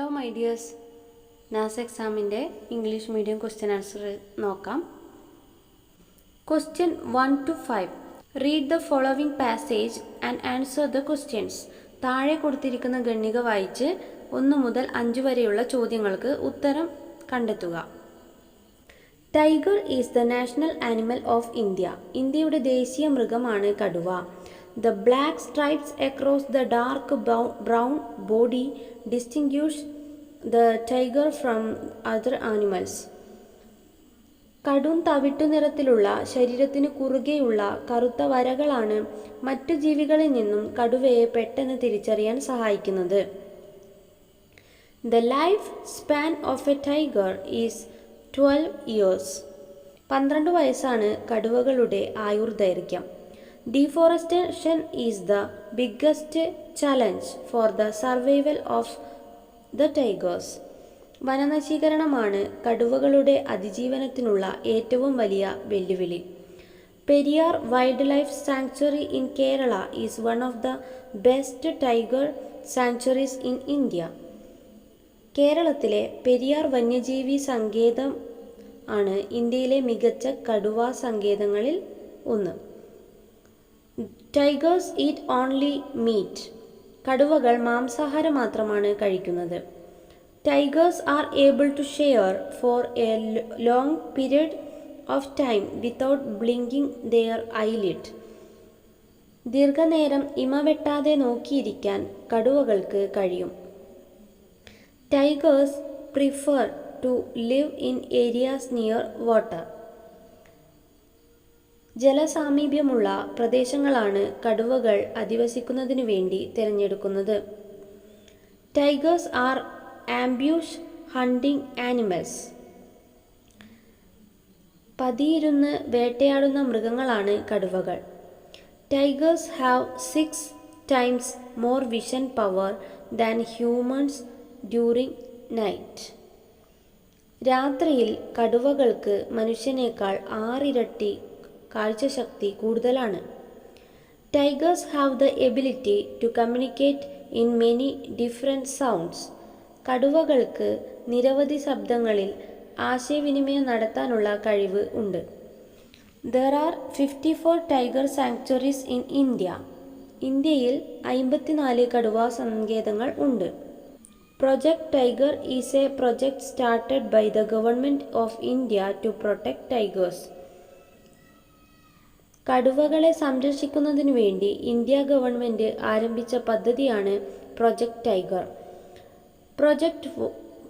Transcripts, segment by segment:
Hello my dears NAS എക്സാമിന്റെ English medium question answer നോക്കാം. Question one two five read the following passage and answer the questions താഴെ കൊടുത്തിരിക്കുന്ന ഗണ്ണിക വായിച്ച് ഒന്ന് മുതൽ അഞ്ച് വരെയുള്ള ചോദ്യങ്ങൾക്ക് ഉത്തരം കണ്ടെത്തുക. Tiger is the national animal of India ഇന്ത്യയുടെ ദേശീയ മൃഗമാണ് കടുവ. The black stripes across the dark brown body distinguish the tiger from other animals കടും തവിട്ടു നിറത്തിലുള്ള ശരീരത്തിന് കുറുകെയുള്ള കറുത്ത വരകളാണ് മറ്റു ജീവികളിൽ നിന്നും കടുവയെ പെട്ടെന്ന് തിരിച്ചറിയാൻ സഹായിക്കുന്നത്. The life span of a tiger is twelve years പന്ത്രണ്ട് വയസ്സാണ് കടുവകളുടെ ആയുർദൈർഘ്യം. Deforestation is the biggest challenge for the survival of the tigers വനനശീകരണമാണ് കടുവകളുടെ അതിജീവനത്തിനുള്ള ഏറ്റവും വലിയ വെല്ലുവിളി. Periyar wild life sanctuary in Kerala is one of the best tiger sanctuaries in India കേരളത്തിലെ പെരിയാർ വന്യജീവി സങ്കേതം ആണ് ഇന്ത്യയിലെ മികച്ച കടുവ സങ്കേതങ്ങളിൽ ഒന്ന്. Tigers eat only meat. കടുവകൾ മാംസാഹാരം മാത്രമാണ് കഴിക്കുന്നത്. Tigers are able to share for a long period of time without blinking their eyelid ദീർഘനേരം ഇമ വെട്ടാതെ നോക്കിയിരിക്കാൻ കടുവകൾക്ക് കഴിയും. Tigers prefer to live in areas near water. ജലസാമീപ്യമുള്ള പ്രദേശങ്ങളാണ് കടുവകൾ അധിവസിക്കുന്നതിനു വേണ്ടി തിരഞ്ഞെടുക്കുന്നത്. Tigers are ambush hunting animals. പതിയിരുന്ന് വേട്ടയാടുന്ന മൃഗങ്ങളാണ് കടുവകൾ. Tigers have six times more vision power than humans during night. രാത്രിയിൽ കടുവകൾക്ക് മനുഷ്യനേക്കാൾ ആറിരട്ടി കാഴ്ചശക്തി കൂടുതലാണ്. Tigers have the ability to communicate in many different sounds കടുവകൾക്ക് നിരവധി ശബ്ദങ്ങളിൽ ആശയവിനിമയം നടത്താനുള്ള കഴിവ് ഉണ്ട്. There are fifty four tiger sanctuaries in India ഇന്ത്യയിൽ അമ്പത്തിനാല് കടുവാ സങ്കേതങ്ങൾ ഉണ്ട്. Project tiger is a project started by the government of India to protect tigers കടുവകളെ സംരക്ഷിക്കുന്നതിനു വേണ്ടി ഇന്ത്യ ഗവൺമെന്റ് ആരംഭിച്ച പദ്ധതിയാണ് project tiger project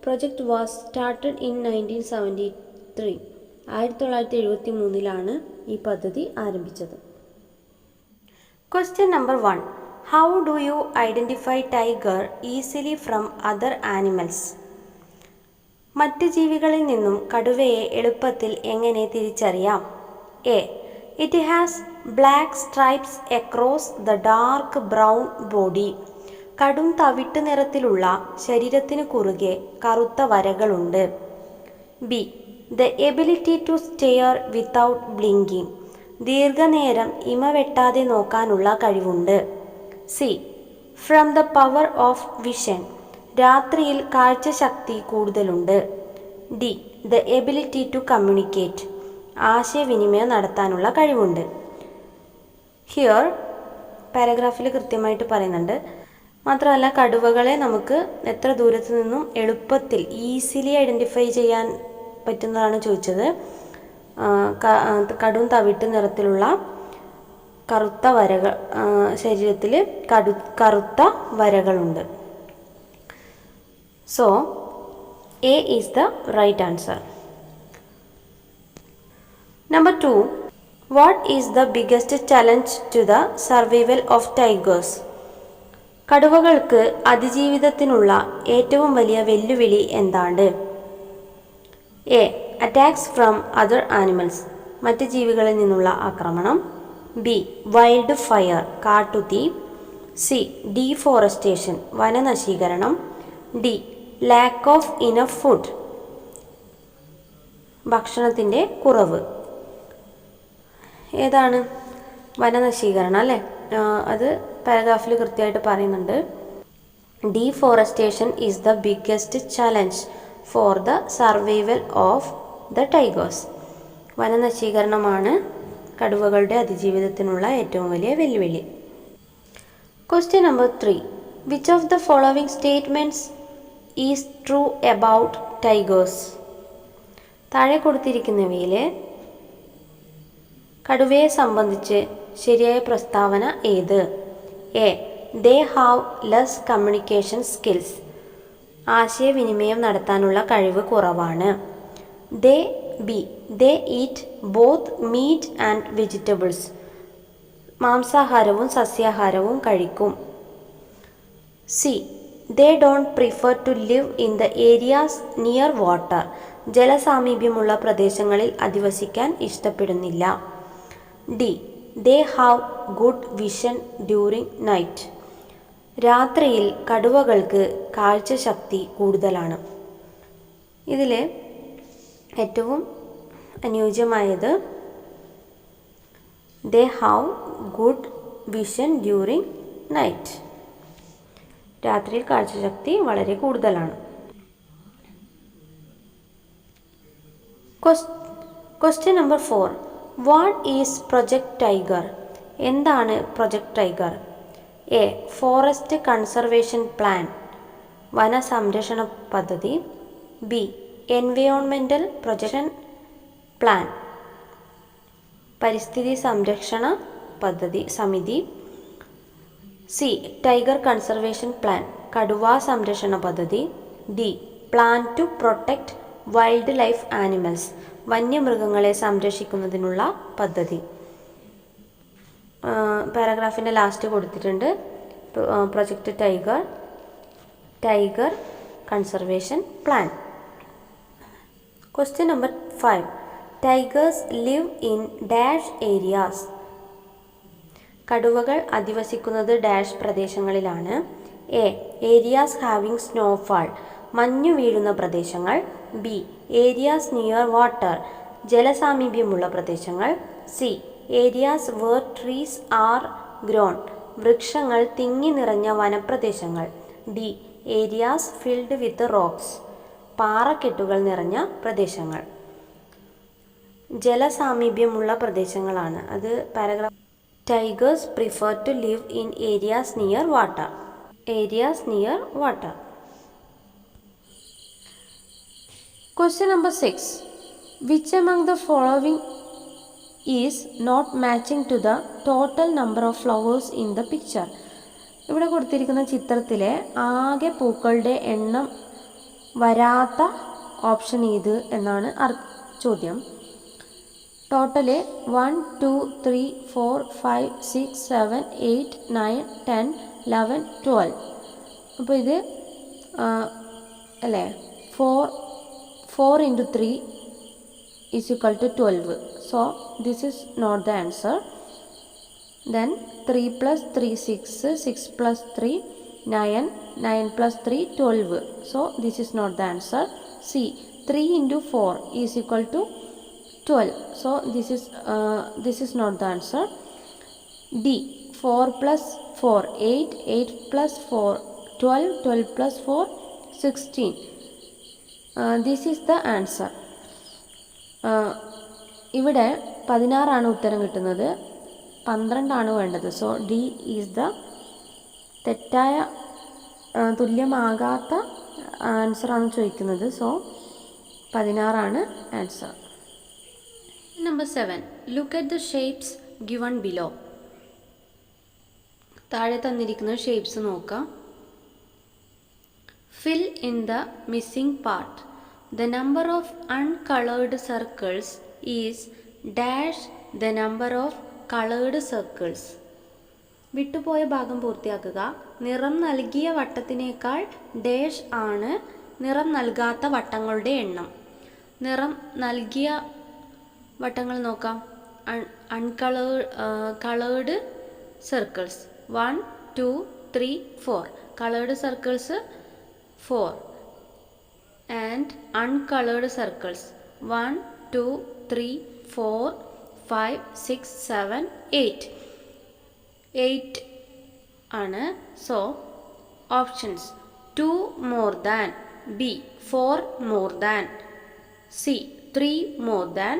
project was started in nineteen seventy three ആയിരത്തി തൊള്ളായിരത്തി എഴുപത്തി മൂന്നിലാണ് ഈ പദ്ധതി ആരംഭിച്ചത്. Question number one how do you identify tiger easily from other animals മറ്റ് ജീവികളിൽ നിന്നും കടുവയെ എളുപ്പത്തിൽ എങ്ങനെ തിരിച്ചറിയാം? A it has black stripes across the dark brown body കടും തവിട്ട് നിറത്തിലുള്ള ശരീരത്തിന് കുറുകെ കറുത്ത വരകളുണ്ട്. B the ability to stare without blinking ദീർഘനേരം ഇമ വെട്ടാതെ നോക്കാനുള്ള കഴിവുണ്ട്. C from the power of vision രാത്രിയിൽ കാഴ്ചശക്തി കൂടുതലുണ്ട്. D the ability to communicate ആശയവിനിമയം നടത്താനുള്ള കഴിവുണ്ട്. ഹിയർ പാരഗ്രാഫിൽ കൃത്യമായിട്ട് പറയുന്നുണ്ട്. മാത്രമല്ല കടുവകളെ നമുക്ക് എത്ര ദൂരത്തു നിന്നും എളുപ്പത്തിൽ ഈസിലി ഐഡന്റിഫൈ ചെയ്യാൻ പറ്റുന്നതാണ് ചോദിച്ചത്. കടും തവിട്ട് നിറത്തിലുള്ള കറുത്ത വരകൾ ശരീരത്തിൽ കടു കറുത്ത വരകളുണ്ട്. So A is the right answer number two what is the biggest challenge to the survival of tigers കടുവകൾക്ക് അതിജീവിതത്തിനുള്ള ഏറ്റവും വലിയ വെല്ലുവിളി എന്താണ്? A attacks from other animals മറ്റ് ജീവികളിൽ നിന്നുള്ള ആക്രമണം. ബി വൈൽഡ് ഫയർ കാട്ടുതീ. സി ഡീഫോറസ്റ്റേഷൻ വനനശീകരണം. D lack of enough food ഭക്ഷണത്തിന്റെ കുറവ്. ഏതാണ്? വനനശീകരണം അല്ലേ? അത് പാരഗ്രാഫിൽ കൃത്യമായിട്ട് പറയുന്നുണ്ട്. Deforestation is the biggest challenge for the survival of the tigers വനനശീകരണമാണ് കടുവകളുടെ അതിജീവിതത്തിനുള്ള ഏറ്റവും വലിയ വെല്ലുവിളി. Question number three which of the following statements is true about tigers താഴെ കൊടുത്തിരിക്കുന്നവയിൽ കടുവയെ സംബന്ധിച്ച് ശരിയായ പ്രസ്താവന ഏത്? A. They have less communication skills ആശയവിനിമയം നടത്താനുള്ള കഴിവ് കുറവാണ്. They B they eat both meat and vegetables മാംസാഹാരവും സസ്യാഹാരവും കഴിക്കും. C they don't prefer to live in the areas near water ജലസാമീപ്യമുള്ള പ്രദേശങ്ങളിൽ അധിവസിക്കാൻ ഇഷ്ടപ്പെടുന്നില്ല. D. They have good vision during night രാത്രിയിൽ കടുവകൾക്ക് കാഴ്ചശക്തി കൂടുതലാണ്. ഇതിൽ ഏറ്റവും അനുയോജ്യമായത് they have good vision during night രാത്രിയിൽ കാഴ്ചശക്തി വളരെ കൂടുതലാണ്. Question number four what is project tiger എന്താണ് project tiger A forest conservation plan വനസംരക്ഷണ പദ്ധതി. ബി എൻവയോൺമെന്റൽ പ്രൊജക്ഷൻ പ്ലാൻ പരിസ്ഥിതി സംരക്ഷണ പദ്ധതി സമിതി. സി ടൈഗർ കൺസർവേഷൻ പ്ലാൻ കടുവാ സംരക്ഷണ പദ്ധതി. D plan to protect wild life animals വന്യമൃഗങ്ങളെ സംരക്ഷിക്കുന്നതിനുള്ള പദ്ധതി. പാരഗ്രാഫിന്റെ ലാസ്റ്റ് കൊടുത്തിട്ടുണ്ട്. Project tiger tiger conservation plan question number five tigers live in dash areas കടുവകൾ അധിവസിക്കുന്നത് ഡാഷ് പ്രദേശങ്ങളിലാണ്. എ ഏരിയാസ് ഹാവിങ് സ്നോഫാൾ മഞ്ഞു വീഴുന്ന പ്രദേശങ്ങൾ ബി ഏരിയാസ് നിയർ വാട്ടർ ജലസാമീപ്യമുള്ള പ്രദേശങ്ങൾ C areas where trees are grown വൃക്ഷങ്ങൾ തിങ്ങി നിറഞ്ഞ വനപ്രദേശങ്ങൾ D areas filled with rocks പാറക്കെട്ടുകൾ നിറഞ്ഞ പ്രദേശങ്ങൾ. ജലസാമീപ്യമുള്ള പ്രദേശങ്ങളാണ്. അത് paragraph tigers prefer to live in areas near water areas near water question number 6. Which among the following is not matching to the total number of flowers in the picture ഇവിടെ കൊടുത്തിരിക്കുന്ന ചിത്രത്തിലെ ആകെ പൂക്കളുടെ എണ്ണം വരാത്ത ഓപ്ഷൻ ഏത് എന്നാണ് ചോദ്യം. Total one two three four five six seven eight nine ten eleven twelve അപ്പോൾ ഇത് അല്ലേ? Four 4 into 3 is equal to 12. So, this is not the answer. Then 3 plus 3 6, 6 plus 3 9, 9 plus 3 12. So, this is not the answer. C 3 into 4 is equal to 12. So, this is, uh, this is not the answer. D 4 plus 4 8, 8 plus 4 12, 12 plus 4 16. Uh, is the answer ഇവിടെ പതിനാറാണ് ഉത്തരം കിട്ടുന്നത്. പന്ത്രണ്ടാണ് വേണ്ടത്. So D is the തെറ്റായ തുല്യമാകാത്ത ആൻസറാണ് ചോദിക്കുന്നത്. So പതിനാറാണ് answer number seven look at the shapes given below താഴെ തന്നിരിക്കുന്ന ഷേപ്സ് നോക്കാം. Fill in the missing part The number of uncolored circles is dash the number of colored circles. വിട്ടുപോയ ഭാഗം പൂർത്തിയാക്കുക. നിറം നൽകിയ വട്ടത്തിനേക്കാൾ ഡാഷ് ആണ് നിറം നൽകാത്ത വട്ടങ്ങളുടെ എണ്ണം. നിറം നൽകിയ വട്ടങ്ങൾ നോക്കാം. Uncoloured coloured circles one two three four coloured circles four and uncolored circles. 1 2 3 4 5 6 7 8 8 ആണ്. So options two more than B four more than C three more than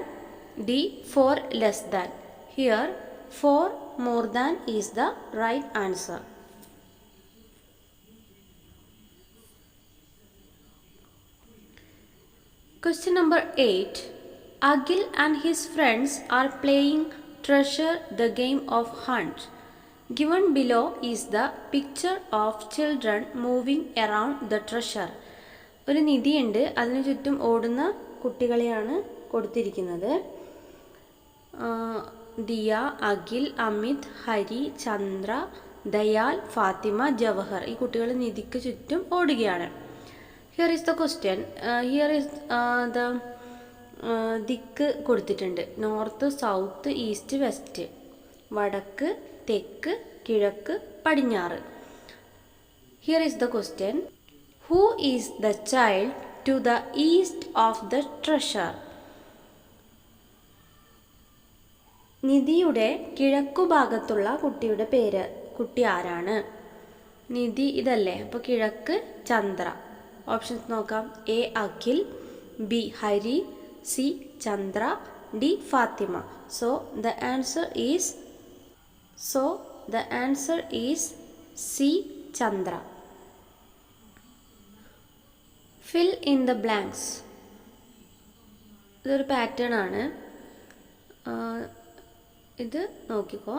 D four less than here four more than is the right answer Question number 8. Agil and his friends are playing Treasure the game of hunt. Given below is the picture of children moving around the treasure. ഒരു നിധിയുണ്ട് അതിനു ചുറ്റും ഓടുന്ന കുട്ടികളെയാണ് കൊടുത്തിരിക്കുന്നത് ദിയ അഖിൽ അമിത് ഹരി ചന്ദ്ര ദയാൽ ഫാത്തിമ ജവഹർ ഈ കുട്ടികൾ നിധിക്ക് ചുറ്റും ഓടുകയാണ് here is the question here is the ദിക്ക് കൊടുത്തിട്ടുണ്ട്. നോർത്ത് സൗത്ത് ഈസ്റ്റ് വെസ്റ്റ് വടക്ക് തെക്ക് കിഴക്ക് പടിഞ്ഞാറ്. Here is the question who is the child to the east of the treasure നിധിയുടെ കിഴക്കുഭാഗത്തുള്ള കുട്ടിയുടെ പേര് കുട്ടി ആരാണ്? നിധി ഇതല്ലേ? അപ്പോൾ കിഴക്ക് ചന്ദ്ര. ഓപ്ഷൻസ് നോക്കാം. A Akhil B Hari C Chandra D Fathima. So the answer is so the answer is C Chandra. Fill in the blanks ഇതൊരു പാറ്റേൺ ആണ്. ഇത് നോക്കിക്കോ.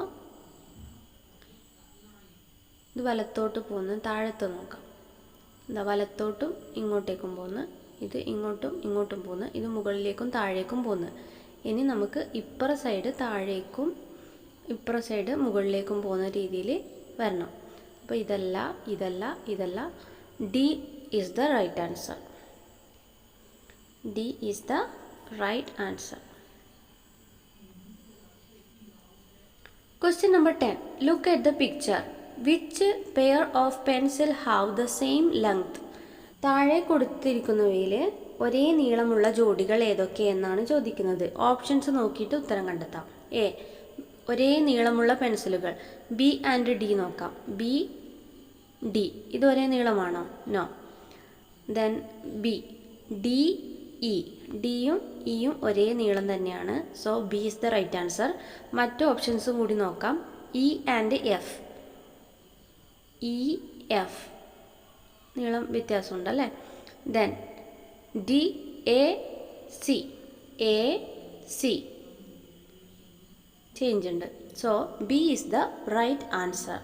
ഇത് വലത്തോട്ട് പോകുന്നു. താഴത്ത് നോക്കാം. എന്താ വലത്തോട്ടും ഇങ്ങോട്ടേക്കും പോകുന്നു ഇത് ഇങ്ങോട്ടും ഇങ്ങോട്ടും പോകുന്നു ഇത് മുകളിലേക്കും താഴേക്കും പോകുന്നു ഇനി നമുക്ക് ഇപ്പുറ സൈഡ് താഴേക്കും ഇപ്പുറ സൈഡ് മുകളിലേക്കും പോകുന്ന രീതിയിൽ വരണം. അപ്പോൾ ഇതല്ല ഇതല്ല ഇതല്ല. D is the right answer D is the right answer Question number 10. Look at the picture. Which pair of pencil have the same length? താഴെ കൊടുത്തിരിക്കുന്നവയിൽ ഒരേ നീളമുള്ള ജോഡികൾ ഏതൊക്കെയെന്നാണ് ചോദിക്കുന്നത്. ഓപ്ഷൻസ് നോക്കിയിട്ട് ഉത്തരം കണ്ടെത്താം. എ ഒരേ നീളമുള്ള പെൻസിലുകൾ ബി ആൻഡ് ഡി നോക്കാം. ബി ഡി ഇത് ഒരേ നീളമാണോ? No then B D E ഡിയും ഇയും ഒരേ നീളം തന്നെയാണ്. So B is the right answer മറ്റു ഓപ്ഷൻസും കൂടി നോക്കാം. E and F E F നീളം വ്യത്യാസമുണ്ട് അല്ലേ then D A C A C change ഉണ്ട്. So B is the right answer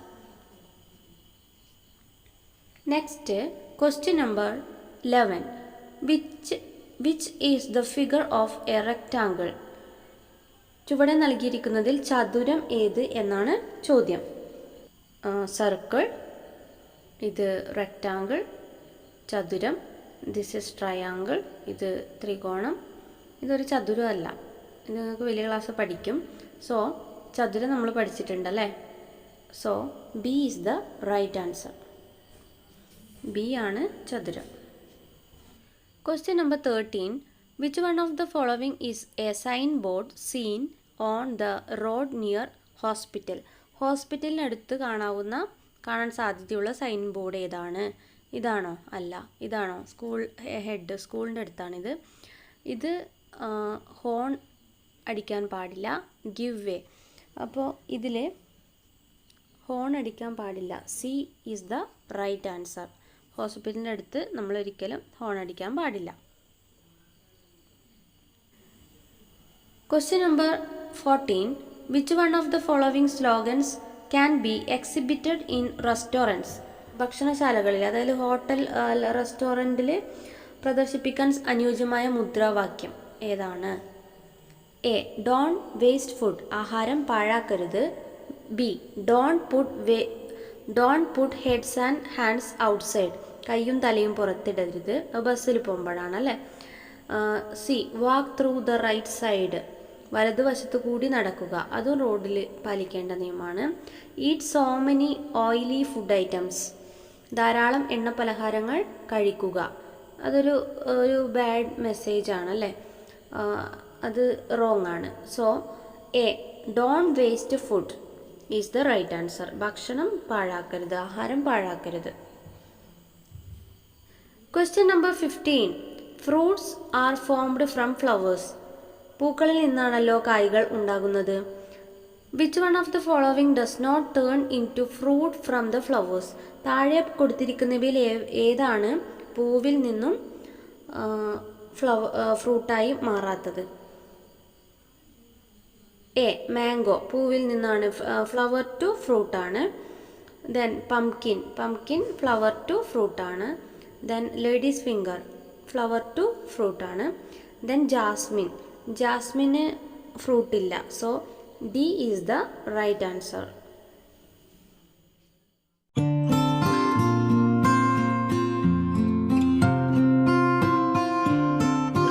next question number eleven which which is the figure of a rectangle ചുവടെ നൽകിയിരിക്കുന്നതിൽ ചതുരം ഏത് എന്നാണ് ചോദ്യം. സർക്കിൾ ഇത് റെക്റ്റാങ്കിൾ ചതുരം. ദിസ് ഇസ് ട്രയാങ്കിൾ ഇത് ത്രികോണം. ഇതൊരു ചതുരമല്ല. ഇത് നിങ്ങൾക്ക് വലിയ ക്ലാസ് പഠിക്കും. സോ ചതുരം നമ്മൾ പഠിച്ചിട്ടുണ്ടല്ലേ? So B is the right answer B ആണ് ചതുരം. Question number thirteen which one of the following is a sign board seen on the road near hospital ഹോസ്പിറ്റലിനടുത്ത് കാണാവുന്ന കാണാൻ സാധ്യതയുള്ള സൈൻ ബോർഡ് ഏതാണ്? ഇതാണോ? അല്ല. ഇതാണോ? സ്കൂൾ ഹെഡ് സ്കൂളിന്റെ അടുത്താണിത്. ഇത് ഹോൺ അടിക്കാൻ പാടില്ല. ഗിവ് വേ അപ്പോൾ ഇതിൽ ഹോൺ അടിക്കാൻ പാടില്ല. C is the right answer ഹോസ്പിറ്റലിന്റെ അടുത്ത് നമ്മൾ ഒരിക്കലും ഹോൺ അടിക്കാൻ പാടില്ല. Question number fourteen which one of the following slogans can be exhibited in restaurants ഭക്ഷണശാലകളിൽ അതായത് ഹോട്ടൽ റെസ്റ്റോറന്റിൽ പ്രദർശിപ്പിക്കാൻ അനുയോജ്യമായ മുദ്രാവാക്യം ഏതാണ്? എ ഡോൺ വേസ്റ്റ് ഫുഡ് ആഹാരം പാഴാക്കരുത്. B don't put way don't put heads and hands outside കൈയും തലയും പുറത്തിടരുത്. ബസ്സിൽ പോകുമ്പോഴാണ് അല്ലേ? C walk through the right side വലതുവശത്ത് കൂടി നടക്കുക. അതും റോഡിൽ പാലിക്കേണ്ട നിയമമാണ്. Eat so many oily food items ധാരാളം എണ്ണ പലഹാരങ്ങൾ കഴിക്കുക. അതൊരു ഒരു ബാഡ് മെസ്സേജ് ആണ് അല്ലേ? അത് റോങ് ആണ്. So A don't waste food is the right answer ഭക്ഷണം പാഴാക്കരുത്. ആഹാരം പാഴാക്കരുത്. Question number fifteen fruits are formed from flowers പൂക്കളിൽ നിന്നാണല്ലോ കായ്കൾ ഉണ്ടാകുന്നത്. Which one of the following does not turn into fruit from the flowers താഴെ കൊടുത്തിരിക്കുന്നവയിൽ ഏതാണ് പൂവിൽ നിന്നും ഫ്ലവ ഫ്രൂട്ടായി മാറാത്തത്? എ മാംഗോ പൂവിൽ നിന്നാണ് ഫ്ലവർ ടു ഫ്രൂട്ടാണ് then pumpkin pumpkin flower to ഫ്രൂട്ടാണ് then ladies finger flower to ഫ്രൂട്ടാണ് ദെൻ ജാസ്മിൻ ജാസ്മിന് ഫ്രൂട്ടില്ല so D is the right answer